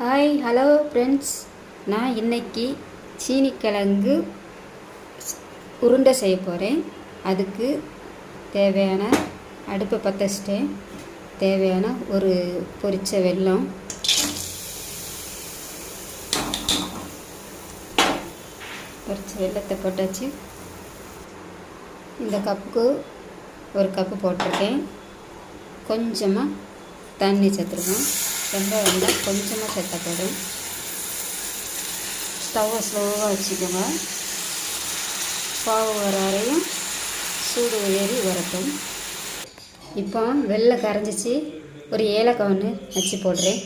Hi hello friends நான் இன்னைக்கு சீனிக்கிழங்கு உருண்டை செய்ய போகிறேன் அதுக்கு தேவையான அடுப்பை பற்ற வச்சிட்டேன் தேவையான ஒரு பொரிச்ச வெல்லம். பொரிச்ச வெல்லத்தை போட்டாச்சு. இந்த கப்புக்கு ஒரு கப்பு போட்டிருக்கேன். கொஞ்சமாக தண்ணி சேர்த்துருக்கேன். ரொம்ப வந்து கொஞ்சமாக சட்டப்படும் ஸ்டவ்வை ஸ்லோவாக வச்சுக்கோங்க. பாவு வர வரையும் சூடு ஏறி வரட்டும். இப்போ வெள்ளை கரைஞ்சிச்சு. ஒரு ஏலக்காய் ஒன்று வச்சு போடுறேன்.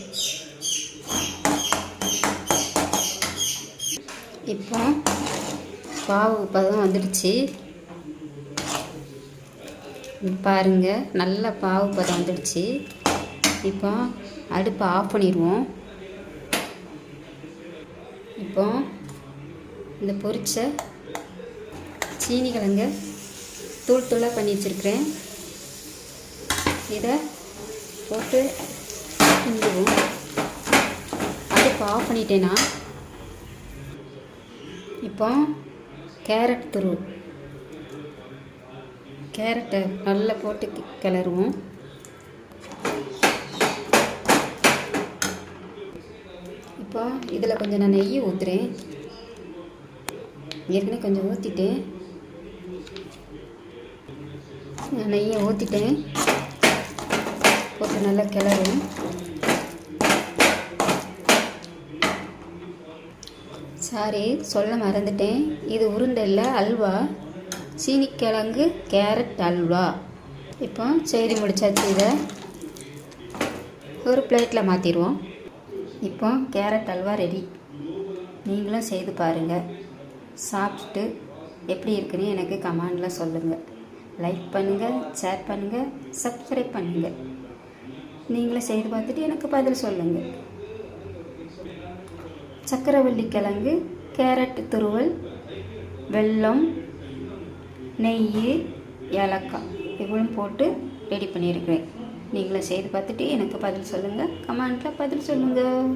இப்போ பாவு பதம் வந்துடுச்சு. பாருங்கள் நல்ல பாவு பதம் வந்துடுச்சு. இப்போ அடுப்பை ஆஃப் பண்ணிடுவோம். இப்போ இந்த பொரிச்ச சீனி கிழங்க தூள் தூளாக பண்ணி வச்சுருக்கிறேன். இதை போட்டு கிண்டுவோம் அடுப்பை ஆஃப் பண்ணிட்டேன்னா இப்போ கேரட் துருவு கேரட்டை நல்லா போட்டு கிளறுவோம். இப்போ இதில் கொஞ்சம் நான் நெய் ஊற்றுறேன் ஏற்கனவே கொஞ்சம் ஊற்றிட்டேன் நான் நெய்யை ஊற்றிட்டேன் போட்டு நல்லா கிளறு சாரி சொல்ல மறந்துட்டேன். இது உருண்டை இல்லை அல்வா சீனிக்கிழங்கு கேரட் அல்வா. இப்போ செய்தி முடிச்சாச்சு இதை. ஒரு பிளேட்டில் மாற்றிடுவோம் இப்போ கேரட் அல்வா ரெடி. நீங்களும் செய்து பாருங்கள் சாப்பிட்டுட்டு எப்படி இருக்குன்னு எனக்கு கமெண்டில் சொல்லுங்கள் லைக் பண்ணுங்கள் ஷேர் பண்ணுங்கள் சப்ஸ்கிரைப் பண்ணுங்கள் நீங்களும் செய்து பார்த்துட்டு எனக்கு பதில் சொல்லுங்கள் சக்கரவள்ளி கிழங்கு கேரட் துருவல் வெல்லம் நெய் ஏலக்காய். இவ்வளோ போட்டு ரெடி பண்ணியிருக்கிறேன். நீங்களும் செய்து பார்த்துட்டு எனக்கு பதில் சொல்லுங்கள் கமெண்ட்டில் பதில் சொல்லுங்கள்